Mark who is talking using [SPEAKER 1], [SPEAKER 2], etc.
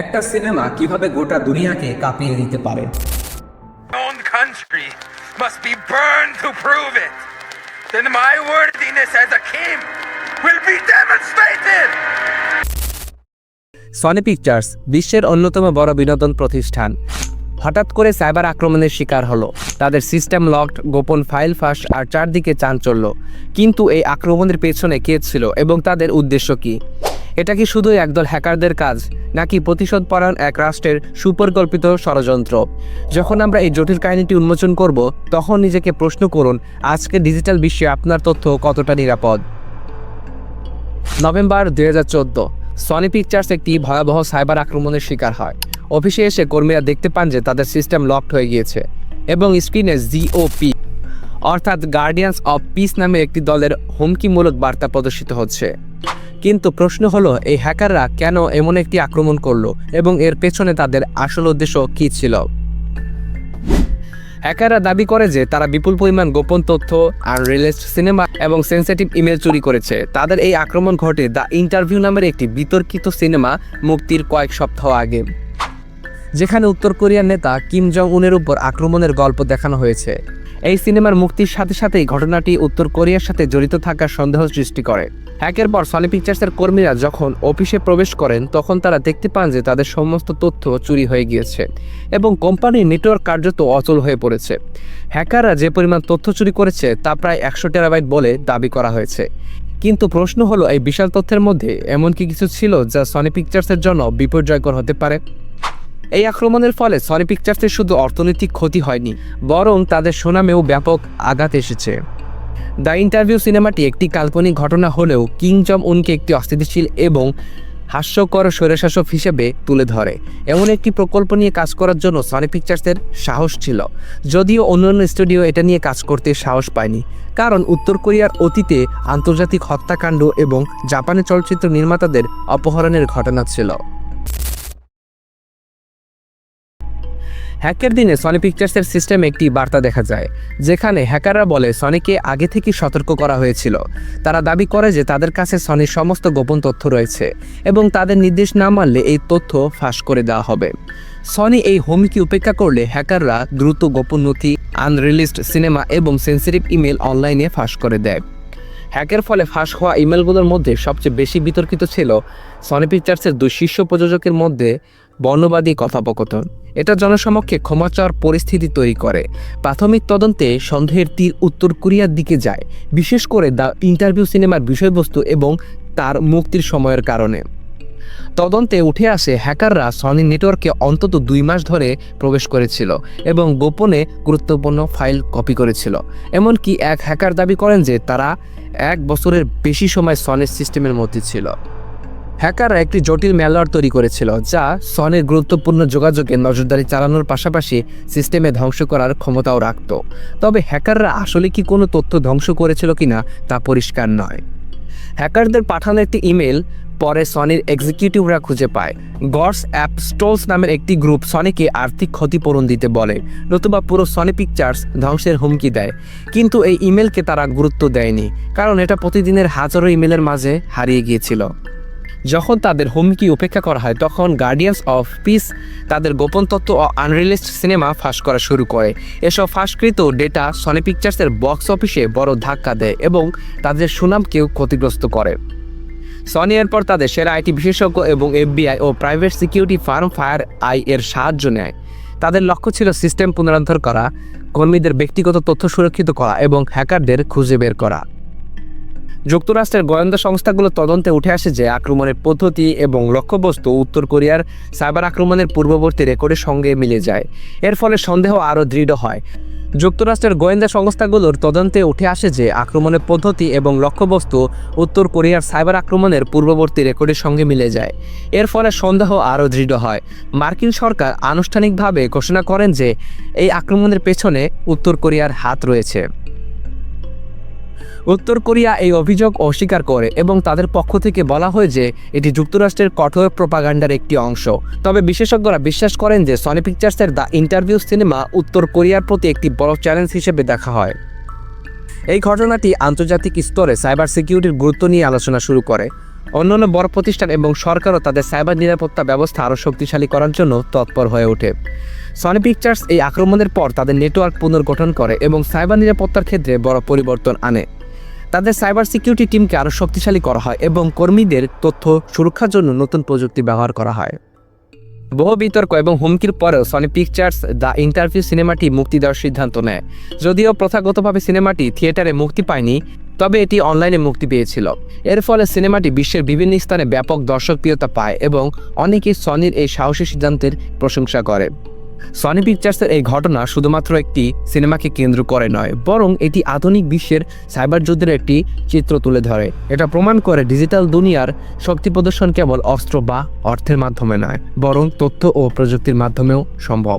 [SPEAKER 1] একটা সিনেমা কীভাবে গোটা দুনিয়াকে কাঁপিয়ে দিতে পারে?
[SPEAKER 2] Country must be burned to prove it. Then my worthiness as a king will be demonstrated.
[SPEAKER 3] Sony Pictures বিশ্বের অন্যতম বড় বিনোদন প্রতিষ্ঠান। হঠাৎ করে সাইবার আক্রমণের শিকার হলো। তাদের সিস্টেম লকড গোপন ফাইল ফাঁস আর চারদিকে চাঞ্চল্য। কিন্তু এই আক্রমণের পেছনে কে ছিল এবং তাদের উদ্দেশ্য কি? এটা কি শুধুই একদল হ্যাকারদের কাজ, নাকি প্রতিশোধ পরায়ণ এক রাষ্ট্রের সুপরিকল্পিত ষড়যন্ত্র? যখন আমরা এই জটিল কাহিনীটি উন্মোচন করব, তখন নিজেকে প্রশ্ন করুন, আজকে ডিজিটাল বিশ্বে আপনার তথ্য কতটা নিরাপদ? নভেম্বর দুই হাজার চোদ্দ সনি পিকচার্স একটি ভয়াবহ সাইবার আক্রমণের শিকার হয়। অফিসে এসে কর্মীরা দেখতে পান যে তাদের সিস্টেম লকড হয়ে গিয়েছে এবং স্ক্রিনে জিওপি অর্থাৎ গার্ডিয়ান্স অফ পিস নামে একটি দলের হুমকিমূলক বার্তা প্রদর্শিত হচ্ছে। কিন্তু প্রশ্ন হলো, এই হ্যাকাররা কেন এমন একটি আক্রমণ করল এবং এর পেছনে তাদের আসল উদ্দেশ্য কী ছিল? হ্যাকাররা দাবি করে যে তারা বিপুল পরিমাণ গোপন তথ্য আনরিলিজড সিনেমা এবং সেন্সিটিভ ইমেল চুরি করেছে। তাদের এই আক্রমণ ঘটে দ্য ইন্টারভিউ নামের একটি বিতর্কিত সিনেমা মুক্তির কয়েক সপ্তাহ আগে, যেখানে উত্তর কোরিয়ার নেতা কিম জং উনের উপর আক্রমণের গল্প দেখানো হয়েছে। এই সিনেমার মুক্তির সাথে সাথেই ঘটনাটি উত্তর কোরিয়ার সাথে জড়িত থাকার সন্দেহ সৃষ্টি করে। হ্যাকের পর সনি পিকচার্সের কর্মীরা যখন অফিসে প্রবেশ করেন, তখন তারা দেখতে পান যে তাদের সমস্ত তথ্য চুরি হয়ে গিয়েছে এবং কোম্পানির নেটওয়ার্ক কার্যত অচল হয়ে পড়েছে। হ্যাকাররা যে পরিমাণ তথ্য চুরি করেছে, তা প্রায় একশো টেরাবাইট বলে দাবি করা হয়েছে। কিন্তু প্রশ্ন হলো, এই বিশাল তথ্যের মধ্যে এমন কি কিছু ছিল যা সনি পিকচার্সের জন্য বিপর্যয়কর হতে পারে? এই আক্রমণের ফলে সনি পিকচার্সের শুধু অর্থনৈতিক ক্ষতি হয়নি, বরং তাদের সুনামেও ব্যাপক আঘাত এসেছে। দ্য ইন্টারভিউ সিনেমাটি একটি কাল্পনিক ঘটনা হলেও কিং জম উনকে একটি অস্থিতিশীল এবং হাস্যকর স্বৈরশাসক হিসেবে তুলে ধরে। এমন একটি প্রকল্প নিয়ে কাজ করার জন্য সনি পিকচার্সের সাহস ছিল, যদিও অন্যান্য স্টুডিও এটা নিয়ে কাজ করতে সাহস পায়নি, কারণ উত্তর কোরিয়ার অতীতে আন্তর্জাতিক হত্যাকাণ্ড এবং জাপানি চলচ্চিত্র নির্মাতাদের অপহরণের ঘটনা ছিল। হ্যাকের দিনে সনি পিকচার্সের সিস্টেমে একটি বার্তা দেখা যায়, যেখানে হ্যাকাররা বলে সনিকে আগে থেকে সতর্ক করা হয়েছিল। তারা দাবি করে যে তাদের কাছে সনির সমস্ত গোপন তথ্য রয়েছে এবং তাদের নির্দেশ না মানলে এই তথ্য ফাঁস করে দেওয়া হবে। সনি এই হুমকি উপেক্ষা করলে হ্যাকাররা দ্রুত গোপন নথি আনরিলিজড সিনেমা এবং সেন্সিটিভ ইমেল অনলাইনে ফাঁস করে দেয়। হ্যাকের ফলে ফাঁস হওয়া ইমেলগুলোর মধ্যে সবচেয়ে বেশি বিতর্কিত ছিল সনি পিকচার্সের দুই শীর্ষ প্রযোজকের মধ্যে বর্ণবাদী কথোপকথন। এটা জনসমক্ষে ক্ষমা চাওয়ার পরিস্থিতি তৈরি করে। প্রাথমিক তদন্তে সন্দেহের তীর উত্তর কোরিয়ার দিকে যায়, বিশেষ করে দ্য ইন্টারভিউ সিনেমার বিষয়বস্তু এবং তার মুক্তির সময়ের কারণে। তদন্তে উঠে আসে হ্যাকাররা সনি নেটওয়ার্কে অন্তত দুই মাস ধরে প্রবেশ করেছিল এবং গোপনে গুরুত্বপূর্ণ ফাইল কপি করেছিল। এমনকি এক হ্যাকার দাবি করেন যে তারা এক বছরের বেশি সময় সনের সিস্টেমের মধ্যে ছিল। হ্যাকাররা একটি জটিল ম্যালওয়্যার তৈরি করেছিল, যা সনের গুরুত্বপূর্ণ যোগাযোগে নজরদারি চালানোর পাশাপাশি সিস্টেমে ধ্বংস করার ক্ষমতাও রাখত। তবে হ্যাকাররা আসলে কি কোনো তথ্য ধ্বংস করেছিল কিনা তা পরিষ্কার নয়। হ্যাকারদের পাঠানো একটি ইমেল পরে সনির এক্সিকিউটিভরা খুঁজে পায়। গডস অ্যাপ স্টোলস নামের একটি গ্রুপ সনিকে আর্থিক ক্ষতিপূরণ দিতে বলে, নতুবা পুরো সনি পিকচার্স ধ্বংসের হুমকি দেয়। কিন্তু এই ইমেলকে তারা গুরুত্ব দেয়নি, কারণ এটা প্রতিদিনের হাজারো ইমেলের মাঝে হারিয়ে গিয়েছিল। যখন তাদের হুমকি উপেক্ষা করা হয়, তখন গার্ডিয়ান্স অফ পিস তাদের গোপন তত্ত্ব ও আনরিলিজড সিনেমা ফাঁস করা শুরু করে। এসব ফাঁসকৃত ডেটা সনি পিকচার্সের বক্স অফিসে বড় ধাক্কা দেয় এবং তাদের সুনামকেও ক্ষতিগ্রস্ত করে। সনি এরপর তাদের সেরা আইটি বিশেষজ্ঞ এবং এফবিআই ও private security firm FireEye এর সাহায্য নেয়। তাদের লক্ষ্য ছিল সিস্টেম পুনরুদ্ধার করা, কর্মীদের ব্যক্তিগত তথ্য সুরক্ষিত করা এবং হ্যাকারদের খুঁজে বের করা। যুক্তরাষ্ট্রের গোয়েন্দা সংস্থাগুলো তদন্তে উঠে আসে যে আক্রমণের পদ্ধতি এবং লক্ষ্যবস্তু উত্তর কোরিয়ার সাইবার আক্রমণের পূর্ববর্তী রেকর্ডের সঙ্গে মিলে যায়। এর ফলে সন্দেহ আরও দৃঢ় হয়। যুক্তরাষ্ট্রের গোয়েন্দা সংস্থাগুলোর তদন্তে উঠে আসে যে আক্রমণের পদ্ধতি এবং লক্ষ্যবস্তু উত্তর কোরিয়ার সাইবার আক্রমণের পূর্ববর্তী রেকর্ডের সঙ্গে মিলে যায়। এর ফলে সন্দেহ আরও দৃঢ় হয়। মার্কিন সরকার আনুষ্ঠানিকভাবে ঘোষণা করেন যে এই আক্রমণের পেছনে উত্তর কোরিয়ার হাত রয়েছে। উত্তর কোরিয়া এই অভিযোগ অস্বীকার করে এবং তাদের পক্ষ থেকে বলা হয় যে এটি যুক্তরাষ্ট্রের কঠোর প্রোপাগান্ডার একটি অংশ। তবে বিশেষজ্ঞরা বিশ্বাস করেন যে সনি পিকচার্সের দ্য ইন্টারভিউ সিনেমা উত্তর কোরিয়ার প্রতি একটি বড় চ্যালেঞ্জ হিসেবে দেখা হয়। এই ঘটনাটি আন্তর্জাতিক স্তরে সাইবার সিকিউরিটির গুরুত্ব নিয়ে আলোচনা শুরু করে। অন্যান্য বড় প্রতিষ্ঠান এবং সরকারও তাদের সাইবার নিরাপত্তা ব্যবস্থা আরও শক্তিশালী করার জন্য তৎপর হয়ে ওঠে। সনি পিকচার্স এই আক্রমণের পর তাদের নেটওয়ার্ক পুনর্গঠন করে এবং সাইবার নিরাপত্তার ক্ষেত্রে বড় পরিবর্তন আনে। তাদের সাইবার সিকিউরিটি টিমকে আরও শক্তিশালী করা হয় এবং কর্মীদের তথ্য সুরক্ষার জন্য নতুন প্রযুক্তি ব্যবহার করা হয়। বহু বিতর্ক এবং হুমকির পরেও সনি পিকচার্স দ্য ইন্টারভিউ সিনেমাটি মুক্তি দেওয়ার সিদ্ধান্ত নেয়। যদিও প্রথাগতভাবে সিনেমাটি থিয়েটারে মুক্তি পায়নি তবে এটি অনলাইনে মুক্তি পেয়েছিল। এর ফলে সিনেমাটি বিশ্বের বিভিন্ন স্থানে ব্যাপক দর্শকপ্রিয়তা পায় এবং অনেকেই সনির এই সাহসী সিদ্ধান্তের প্রশংসা করে। সনি পিকচার্সের এই ঘটনা শুধুমাত্র একটি সিনেমাকে কেন্দ্র করে নয়, বরং এটি আধুনিক বিশ্বের সাইবার যুদ্ধের একটি চিত্র তুলে ধরে। এটা প্রমাণ করে ডিজিটাল দুনিয়ার শক্তি প্রদর্শন কেবল অস্ত্র বা অর্থের মাধ্যমে নয়, বরং তথ্য ও প্রযুক্তির মাধ্যমেও সম্ভব।